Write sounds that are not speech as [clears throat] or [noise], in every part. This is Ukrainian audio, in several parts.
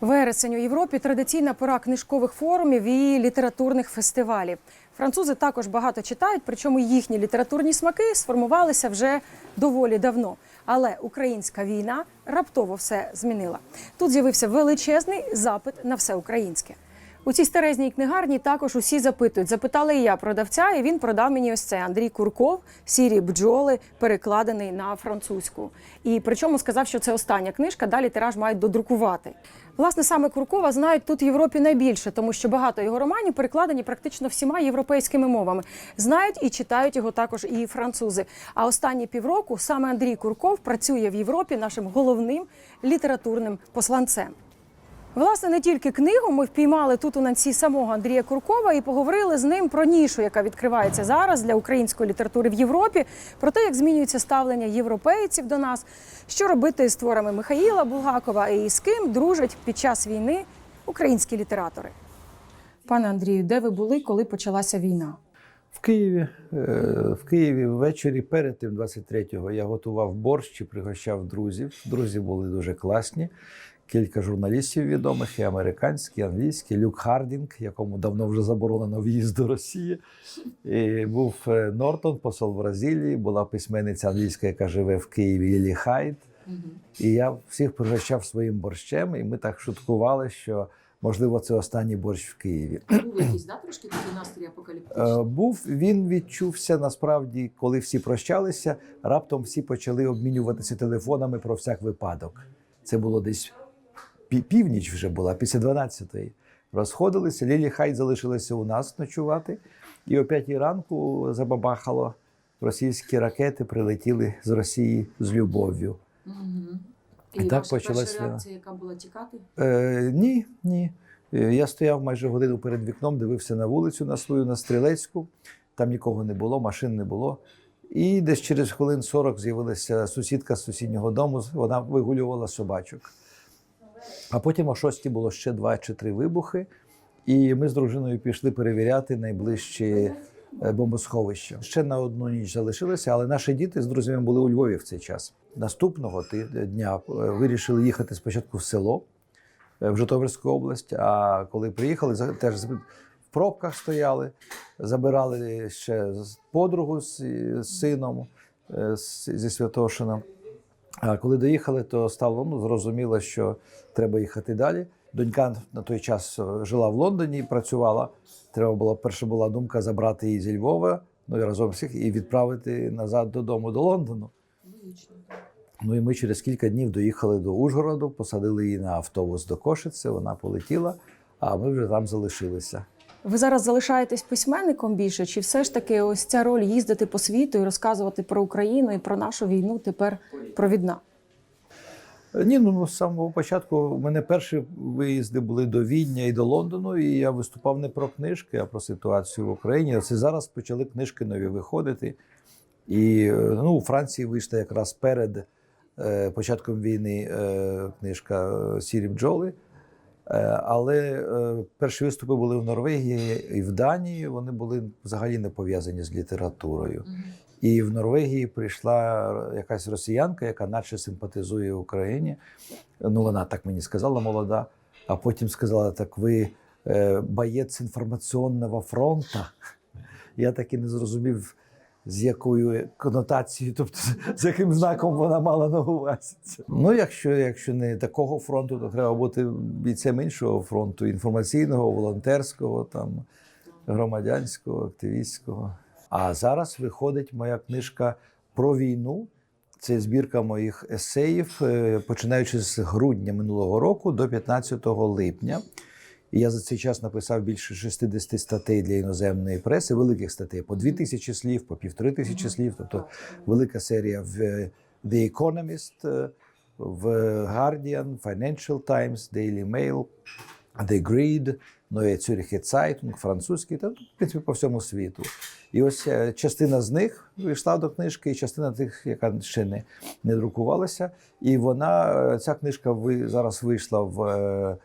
Вересень у Європі традиційна пора книжкових форумів і літературних фестивалів. Французи також багато читають, причому їхні літературні смаки сформувалися вже доволі давно. Але українська війна раптово все змінила. Тут з'явився величезний запит на все українське. У цій старезній книгарні також усі запитують. Запитала і я продавця, і він продав мені ось це Андрій Курков, сірі бджоли, перекладений на французьку. І причому сказав, що це остання книжка, далі тираж мають додрукувати. Власне, саме Куркова знають тут в Європі найбільше, тому що багато його романів перекладені практично всіма європейськими мовами. Знають і читають його також і французи. А останні півроку саме Андрій Курков працює в Європі нашим головним літературним посланцем. Власне, не тільки книгу ми впіймали тут у Нанці самого Андрія Куркова і поговорили з ним про нішу, яка відкривається зараз для української літератури в Європі, про те, як змінюється ставлення європейців до нас, що робити з творами Михаїла Булгакова і з ким дружать під час війни українські літератори. Пане Андрію, де ви були, коли почалася війна? В Києві. Е, В Києві ввечері перед тим, 23-го, я готував борщ і пригощав друзів. Друзі були дуже класні. Кілька журналістів відомих, і американські, і англійські. Люк Хардінг, якому давно вже заборонено в'їзд до Росії. І був е, Нортон, посол Бразилії, була письменниця англійська, яка живе в Києві, Лілі Хайд. І я всіх пригощав своїм борщем, і ми так шуткували, що можливо це останній борщ в Києві. Був якийсь да, трошки такий настрій апокаліптичний. Е, Був він відчувся насправді, коли всі прощалися. Раптом всі почали обмінюватися телефонами про всяк випадок. Це було десь північ вже була, після 12-ї. Розходилися. Лілі Хай залишилася у нас ночувати, і о 5 ранку забабахало. Російські ракети прилетіли з Росії з любов'ю. Угу. І І, так ваша почалась перша реакція, яка була тікати? Е, ні, ні. Е, Я стояв майже годину перед вікном, дивився на вулицю на свою, на стрілецьку. Там нікого не було, машин не було. І десь через хвилин 40 з'явилася сусідка з сусіднього дому. Вона вигулювала собачок. А потім о 6 було ще два чи три вибухи. І ми з дружиною пішли перевіряти найближчі е, бомбосховища. Ще на одну ніч залишилося, але наші діти з друзями були у Львові в цей час. Наступного дня е, вирішили їхати спочатку в село е, в Житомирську область. А коли приїхали, теж в пробках стояли, забирали ще подругу з, сином зі Святошина. А коли доїхали, то стало ну, зрозуміло, що треба їхати далі. Донька на той час е, жила в Лондоні і працювала. Треба було перша була думка забрати її зі Львова, ну і разом всіх, і відправити назад додому до Лондону. Ну і ми через кілька днів доїхали до Ужгороду, посадили її на автобус до Кошиці, вона полетіла, а ми вже там залишилися. Ви зараз залишаєтесь письменником більше, чи все ж таки ось ця роль їздити по світу і розказувати про Україну і про нашу війну тепер провідна? Ні, ну з самого початку у мене перші виїзди були до Відня і до Лондону, і я виступав не про книжки, а про ситуацію в Україні. Це зараз почали книжки нові виходити. І ну, у Франції вийшла якраз перед е, початком війни е, книжка Сірі бджоли. Е, Але е, перші виступи були в Норвегії і в Данії. Вони були взагалі не пов'язані з літературою. І в Норвегії прийшла якась росіянка, яка наче симпатизує Україні. Ну, вона так мені сказала, молода. А потім сказала: так ви е, боєць інформаційного фронту. Я так і не зрозумів, з якою конотацією, тобто з яким знаком вона мала на увазі. Ну, якщо, якщо не такого фронту, то треба бути бійцем іншого фронту: інформаційного, волонтерського, там, громадянського, активістського. А зараз виходить моя книжка про війну. Це збірка моїх есеїв, е, починаючи з грудня минулого року до 15 липня. Я за цей час написав більше 60 статей для іноземної преси, великих статей по 2 тисячі слів, по півтори тисячі слів. Тобто велика серія в е, The Economist, е, в Guardian, Financial Times, Daily Mail, The Grid, Neue Zürcher Zeitung, французький, та в принципі по всьому світу. І ось е, частина з них вийшла до книжки, і частина тих, яка ще не, не друкувалася. І вона, ця книжка ви, зараз вийшла в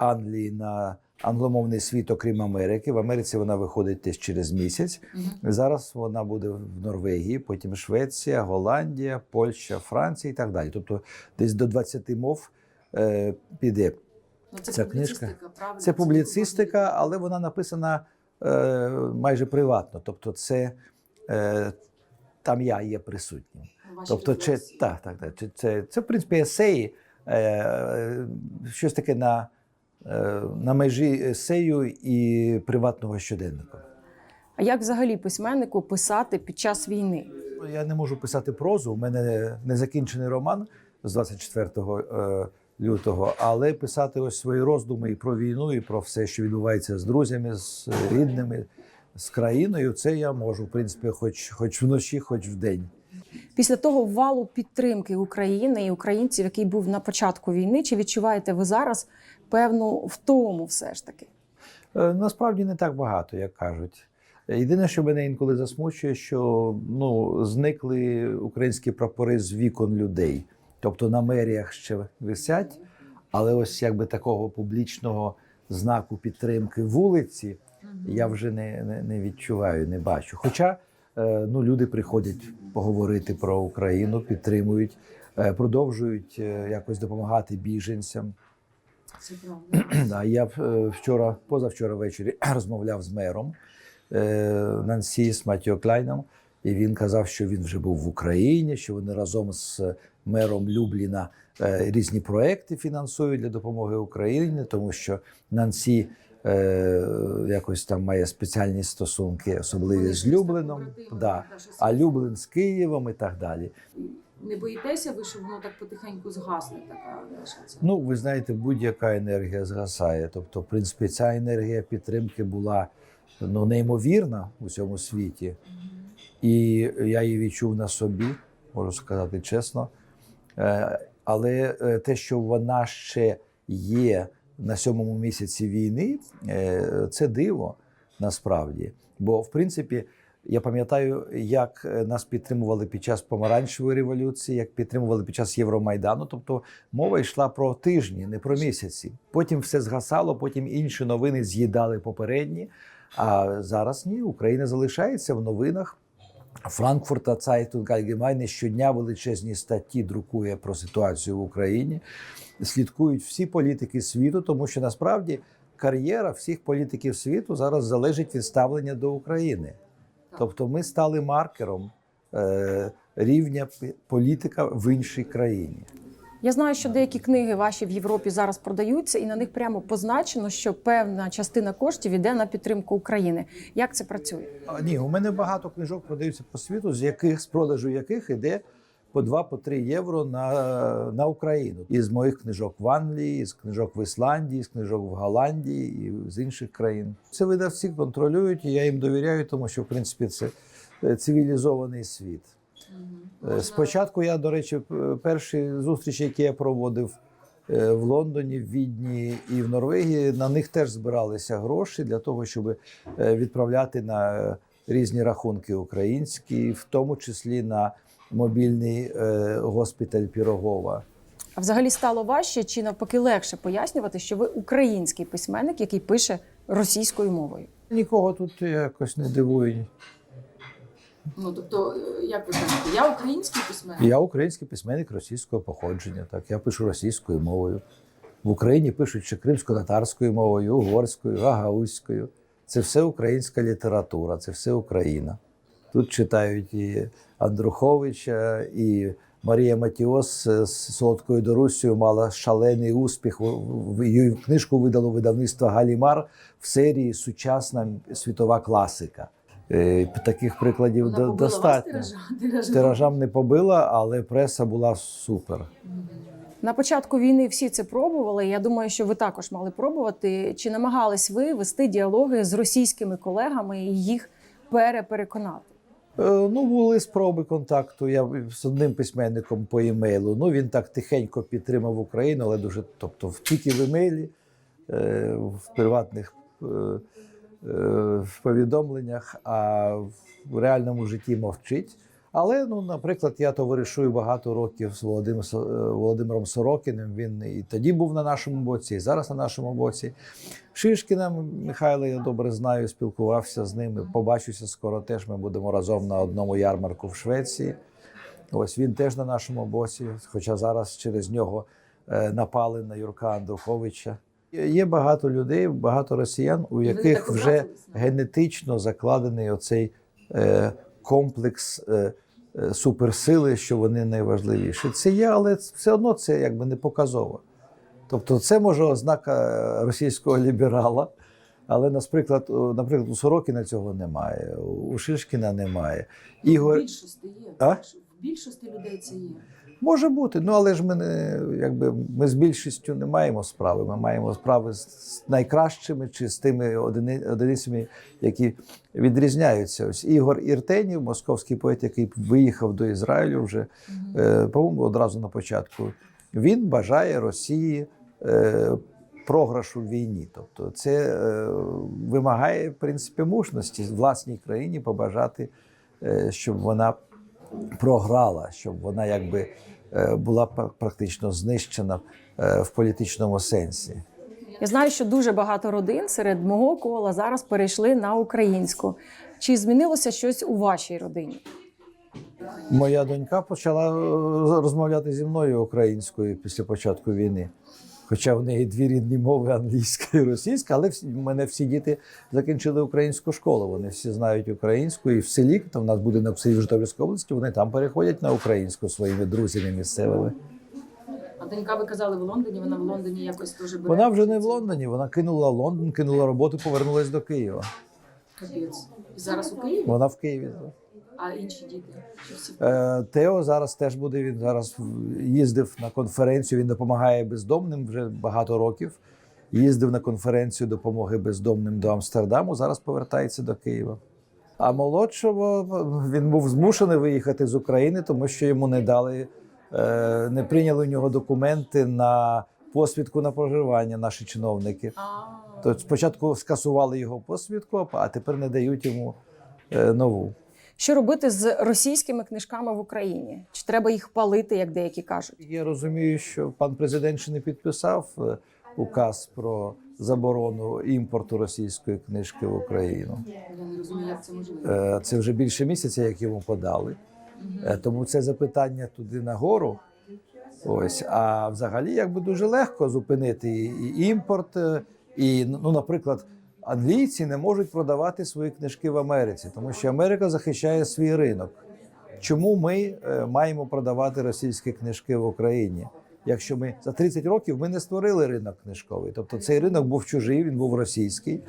Англії на англомовний світ, окрім Америки. В Америці вона виходить десь через місяць. Зараз вона буде в Норвегії, потім Швеція, Голландія, Польща, Франція і так далі. Тобто десь до 20 мов е, піде. Ну, це, Ця книжка. правильно? Це публіцистика, але вона написана е, майже приватно. Тобто, це е, там я є присутнім. Ваші Тобто, чи, так, так, так, чи, це, це, в принципі, есеї, е, щось таке на, е, на межі есею і приватного щоденника. А як взагалі письменнику писати під час війни? Я не можу писати прозу. У мене незакінчений роман з 24 е, лютого, але писати ось свої роздуми і про війну, і про все, що відбувається з друзями, з рідними, з країною, це я можу, в принципі, хоч, хоч вночі, хоч вдень. Після того валу підтримки України і українців, який був на початку війни, чи відчуваєте ви зараз певну втому все ж таки? Е, Насправді не так багато, як кажуть. Єдине, що мене інколи засмучує, що ну, зникли українські прапори з вікон людей. Тобто на меріях ще висять, але ось якби такого публічного знаку підтримки вулиці я вже не, не, не відчуваю, не бачу. Хоча ну, люди приходять поговорити про Україну, підтримують, е, продовжують е, якось допомагати біженцям. Це правда. [clears throat] Я е, вчора, позавчора ввечері [clears throat] розмовляв з мером е, Нансі з Матіо Клайном, і він казав, що він вже був в Україні, що вони разом з мером Любліна е, різні проекти фінансують для допомоги Україні, тому що Нансі е, якось там має спеціальні стосунки, особливі з Люблином, да, а. Люблин з Києвом і так далі. Не боїтеся ви, що воно так потихеньку згасне, така? Ну, ви знаєте, будь-яка енергія згасає. Тобто, в принципі, ця енергія підтримки була ну, неймовірна у цьому світі, і я її відчув на собі, можу сказати чесно. Е, Але е, те, що вона ще є на сьомому місяці війни, е, це диво насправді. Бо, в принципі, я пам'ятаю, як е, нас підтримували під час помаранчевої революції, як підтримували під час Євромайдану. Тобто мова йшла про тижні, не про місяці. Потім все згасало, потім інші новини з'їдали попередні. А зараз ні, Україна залишається в новинах. Франкфурта Zeitung Allgemeine щодня величезні статті друкує про ситуацію в Україні. Слідкують всі політики світу, тому що насправді кар'єра всіх політиків світу зараз залежить від ставлення до України. Тобто ми стали маркером е, рівня політика в іншій країні. Я знаю, що деякі книги ваші в Європі зараз продаються, і на них прямо позначено, що певна частина коштів іде на підтримку України. Як це працює? Ні, у мене багато книжок продаються по світу, з яких з продажу яких іде по 2-3 євро на, на Україну. Із моїх книжок в Англії, з книжок в Ісландії, з книжок в Голландії і з інших країн. Це видавці контролюють, і я їм довіряю, тому що в принципі це е, цивілізований світ. Е, Спочатку я, до речі, перші зустрічі, які я проводив е, в Лондоні, в Відні і в Норвегії, на них теж збиралися гроші для того, щоб відправляти на різні рахунки українські, в тому числі на мобільний е, госпіталь Пірогова. А взагалі стало важче чи навпаки легше пояснювати, що ви український письменник, який пише російською мовою? Нікого тут якось не дивує. Ну, тобто, е, як ви кажете, я український письменник? Я український письменник російського походження. Так, я пишу російською мовою. В Україні пишуть ще кримсько-татарською мовою, угорською, гагаузькою. Це все українська література, це все Україна. Тут читають і Андруховича, і Марія Матіос з Солодкою Дорусією мала шалений успіх. Її книжку видало видавництво Галімар в серії Сучасна світова класика. Е, Таких прикладів Вона побила достатньо. вас Тиражам не побила, але преса була супер. На початку війни всі це пробували. Я думаю, що ви також мали пробувати. Чи намагались ви вести діалоги з російськими колегами і їх перепереконати? Е, Ну, були спроби контакту. Я з одним письменником по емейлу. Ну, він так тихенько підтримав Україну, але дуже, тобто, тільки в емейлі, е, в приватних е, повідомленнях, а в реальному житті мовчить. Але, ну, наприклад, я товаришую багато років з Володимиром, Со- е, Володимиром Сорокіним. Він і тоді був на нашому боці, і зараз на нашому боці. Шишкіна Михайла я добре знаю, спілкувався з ними. Побачуся скоро теж. Ми будемо разом на одному ярмарку в Швеції. Ось він теж на нашому боці, хоча зараз через нього е, напали на Юрка Андруховича. Є багато людей, багато росіян, у яких вже генетично закладений оцей е, комплекс е, е, суперсили, що вони найважливіші. Це є, але все одно це якби не показово. Тобто, це може ознака російського ліберала. Але, наприклад, наприклад, у Сорокіна цього немає, у Шишкіна немає. В Ігор більшості є. А? В більшості людей це є. Може бути, ну але ж ми не якби ми з більшістю не маємо справи. Ми маємо справи з- найкращими чи з тими одини, одиницями, які відрізняються. Ось Ігор Іртенів, московський поет, який виїхав до Ізраїлю вже, е, по-моєму, одразу на початку. Він бажає Росії е, програшу в війні. Тобто, це е, вимагає в принципі мужності власній країні побажати, е, щоб вона програла, щоб вона якби е, була практично знищена е, в політичному сенсі. Я знаю, що дуже багато родин серед мого кола зараз перейшли на українську. Чи змінилося щось у вашій родині? Моя донька почала е, розмовляти зі мною українською після початку війни. Хоча в неї дві рідні мови англійська і російська, але всі, в мене всі діти закінчили українську школу. Вони всі знають українську, і в селі, там в нас будинок в селі Житомирської Житомирській області, вони там переходять на українську своїми друзями місцевими. А донька, ви казали в Лондоні, вона в Лондоні якось дуже бере. Вона вже не в? Лондоні, вона кинула Лондон, кинула роботу, повернулась до Києва. Капець. І зараз у Києві? Вона в Києві. А інші діти? Е, Тео зараз теж буде. Він зараз їздив на конференцію. Він допомагає бездомним вже багато років. Їздив на конференцію допомоги бездомним до Амстердаму. Зараз повертається до Києва. А молодшого він був змушений виїхати з України, тому що йому не дали, е, не прийняли у нього документи на посвідку на проживання. Наші чиновники. То спочатку скасували його посвідку, а тепер не дають йому е, нову. Що робити з російськими книжками в Україні? Чи треба їх палити, як деякі кажуть? Я розумію, що пан президент ще не підписав е, указ про заборону імпорту російської книжки в Україну. я не розумію, як це можливо. Е, Це вже більше місяця, як йому подали. Тому це запитання туди нагору. Ось, а взагалі, якби дуже легко зупинити і імпорт, і, ну, наприклад, англійці не можуть продавати свої книжки в Америці, тому що Америка захищає свій ринок. Чому ми е, маємо продавати російські книжки в Україні? Якщо ми за 30 років ми не створили ринок книжковий, тобто цей ринок був чужий, він був російський.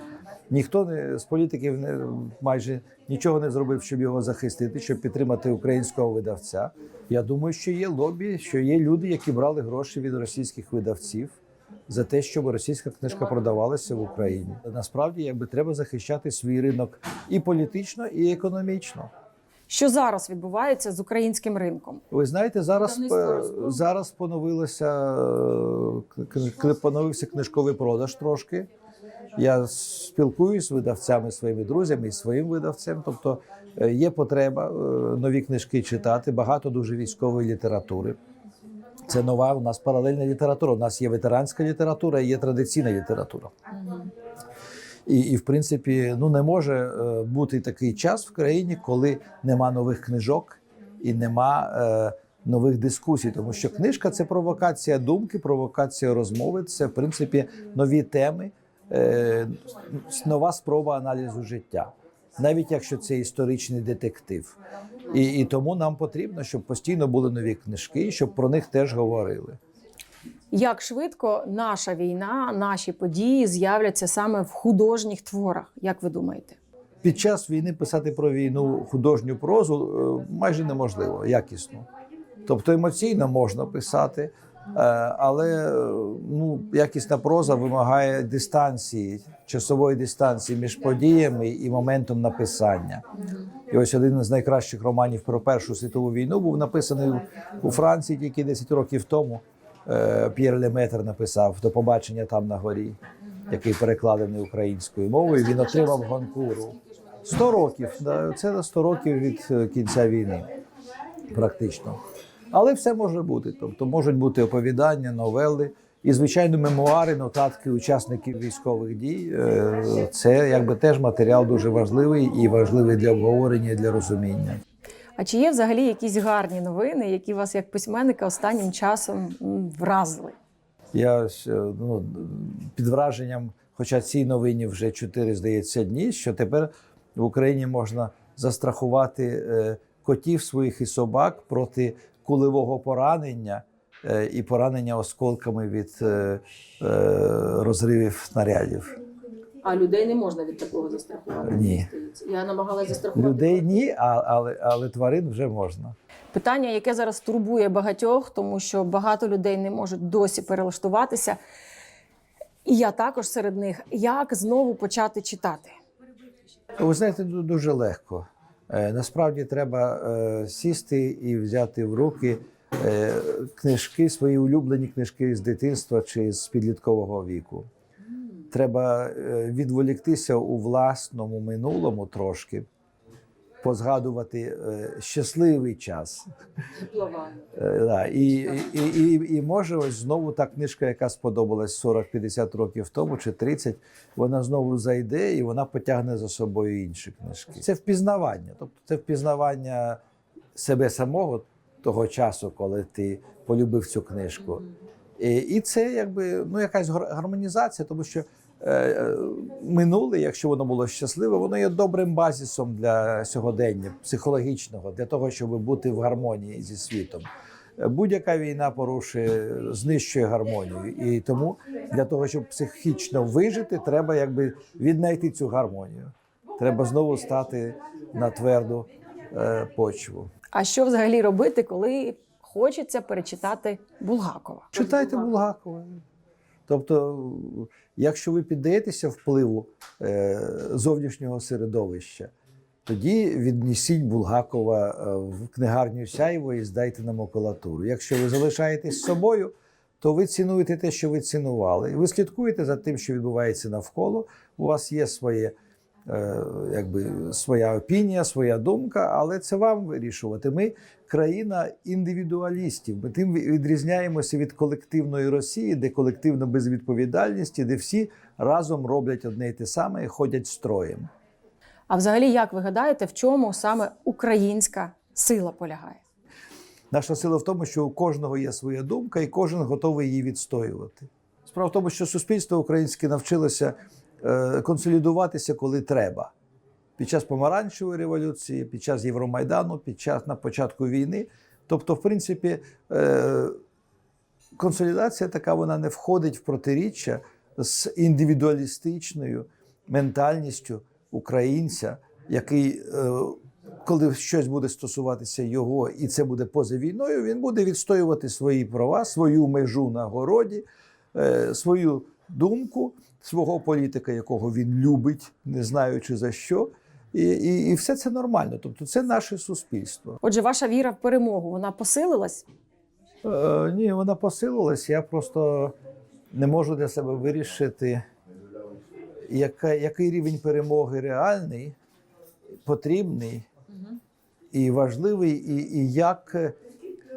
Ніхто не з політиків не майже нічого не зробив, щоб його захистити, щоб підтримати українського видавця. Я думаю, що є лобі, що є люди, які брали гроші від російських видавців за те, щоб російська книжка продавалася в Україні. Насправді, якби треба захищати свій ринок і політично, і економічно. Що зараз відбувається з українським ринком? Ви знаєте, зараз зараз поновилося е, поновився книжковий продаж трошки. Я спілкуюсь з видавцями, своїми друзями і своїм видавцем. Тобто е, є потреба е, нові книжки читати, багато дуже військової літератури. Це нова у нас паралельна література. У нас є ветеранська література і є традиційна література. І, і в принципі, ну не може е, бути такий час в країні, коли нема нових книжок і нема е, нових дискусій. Тому що книжка це провокація думки, провокація розмови. Це в принципі нові теми, е, нова спроба аналізу життя, навіть якщо це історичний детектив. І, і тому нам потрібно, щоб постійно були нові книжки, щоб про них теж говорили. Як швидко наша війна, наші події з'являться саме в художніх творах? Як ви думаєте? Під час війни писати про війну художню прозу е, майже неможливо, якісно. Тобто емоційно можна писати, але е, ну, якісна проза вимагає дистанції, часової дистанції між подіями і моментом написання. І ось один з найкращих романів про Першу світову війну був написаний у Франції тільки 10 років тому. Е, П'єр Леметр написав до побачення там на горі, який перекладений українською мовою. Він отримав гонкуру. 100 років. Це 100 років від е, кінця війни, практично. Але все може бути. Тобто можуть бути оповідання, новели і, звичайно, мемуари, нотатки учасників військових дій. Е, Це якби теж матеріал дуже важливий і важливий для обговорення і для розуміння. А чи є взагалі якісь гарні новини, які вас як письменника останнім часом вразили? Я е, ну, під враженням, хоча цій новині вже 4, здається, дні, що тепер в Україні можна застрахувати е, котів своїх і собак проти кулевого поранення е, і поранення осколками від е, е, розривів снарядів. А людей не можна від такого застрахувати. Ні. Я намагалася застрахувати. Людей ні, а, але, але тварин вже можна. Питання, яке зараз турбує багатьох, тому що багато людей не можуть досі перелаштуватися. І я також серед них. Як знову почати читати? Ви знаєте, ду- дуже легко. Е, Насправді треба е, сісти і взяти в руки е, книжки, свої улюблені книжки з дитинства чи з підліткового віку. Треба відволіктися у власному минулому трошки, позгадувати е, щасливий час. Е, Да, і, і, і, і може ось знову та книжка, яка сподобалась 40-50 років тому чи 30, вона знову зайде і вона потягне за собою інші книжки. Це впізнавання. Тобто це впізнавання себе самого того часу, коли ти полюбив цю книжку. І, це якби ну, якась гармонізація, тому що минуле, якщо воно було щасливе, воно є добрим базисом для сьогодення, психологічного, для того, щоб бути в гармонії зі світом. Е, Будь-яка війна порушує, знищує гармонію. І тому для того, щоб психічно вижити, треба якби віднайти цю гармонію. Треба знову стати на тверду е, почву. А що взагалі робити, коли хочеться перечитати Булгакова? Читайте Булгакова. Тобто, якщо ви піддаєтеся впливу е, зовнішнього середовища, тоді віднісіть Булгакова е, в книгарню Сяєво і здайте на макулатуру. Якщо ви залишаєтесь собою, то ви цінуєте те, що ви цінували. Ви слідкуєте за тим, що відбувається навколо. У вас є своє, якби, своя опінія, своя думка, але це вам вирішувати. Ми країна індивідуалістів. Ми тим відрізняємося від колективної Росії, де колективна безвідповідальність, де всі разом роблять одне й те саме і ходять строєм. А взагалі, як ви гадаєте, в чому саме українська сила полягає? Наша сила в тому, що у кожного є своя думка, і кожен готовий її відстоювати. Справа в тому, що суспільство українське навчилося е, консолідуватися, коли треба. Під час помаранчевої революції, під час Євромайдану, під час на початку війни. Тобто, в принципі, е, консолідація така вона не входить в протиріччя з індивідуалістичною ментальністю українця, який, е, коли щось буде стосуватися його, і це буде поза війною, він буде відстоювати свої права, свою межу на городі, е, свою думку, свого політика, якого він любить, не знаючи за що. І, і, і все це нормально. Тобто, це наше суспільство. Отже, ваша віра в перемогу вона посилилась? Е, ні, вона посилилась. Я просто не можу для себе вирішити, яка, який рівень перемоги реальний, потрібний і важливий, і, і як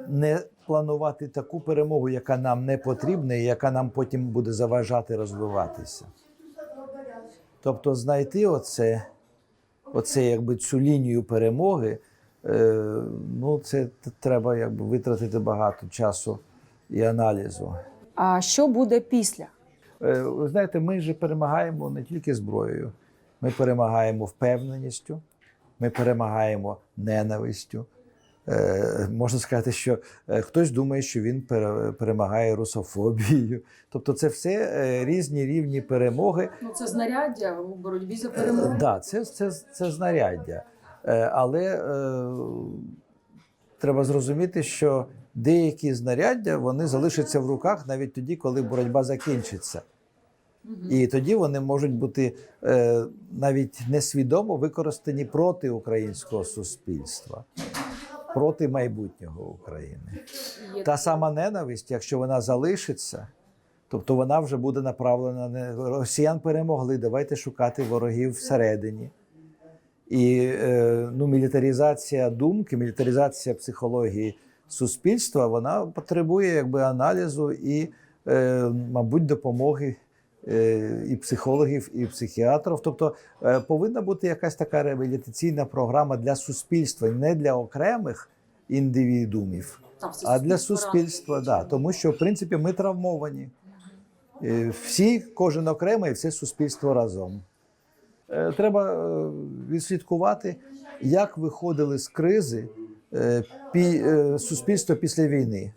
не планувати таку перемогу, яка нам не потрібна, і яка нам потім буде заважати розвиватися. Тобто знайти оце, оце якби цю лінію перемоги, е, ну це треба якби витратити багато часу і аналізу. А що буде після? Е, знаєте, ми ж перемагаємо не тільки зброєю, ми перемагаємо впевненістю, ми перемагаємо ненавистю. Е, можна сказати, що е, хтось думає, що він пере- перемагає русофобією. Тобто, це все е, різні рівні перемоги. Ну це знаряддя у боротьбі за перемогу. Так, да, це, це, це знаряддя. Але треба зрозуміти, що деякі знаряддя вони залишаться в руках навіть тоді, коли боротьба закінчиться. І тоді вони можуть бути е, навіть несвідомо використані проти українського суспільства, проти майбутнього України. Та сама ненависть, якщо вона залишиться, тобто вона вже буде направлена не росіян перемогли. Давайте шукати ворогів всередині. І е, ну, мілітаризація думки, мілітаризація психології суспільства, вона потребує якби аналізу і, е, мабуть, допомоги і психологів, і психіатрів. Тобто е, повинна бути якась така реабілітаційна програма для суспільства, не для окремих індивідумів а для суспільства, да, тому що в принципі ми травмовані. Е, Всі, кожен окремо і все суспільство разом. Е, Треба е, відслідкувати, як виходили з кризи е, е, суспільство після війни.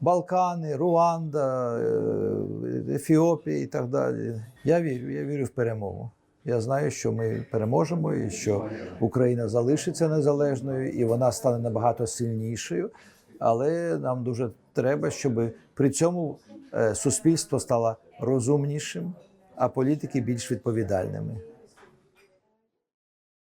Балкани, Руанда, е, Ефіопія і так далі. Я вірю, я вірю в перемогу. Я знаю, що ми переможемо, і що Україна залишиться незалежною, і вона стане набагато сильнішою. Але нам дуже треба, щоб при цьому е, суспільство стало розумнішим, а політики більш відповідальними.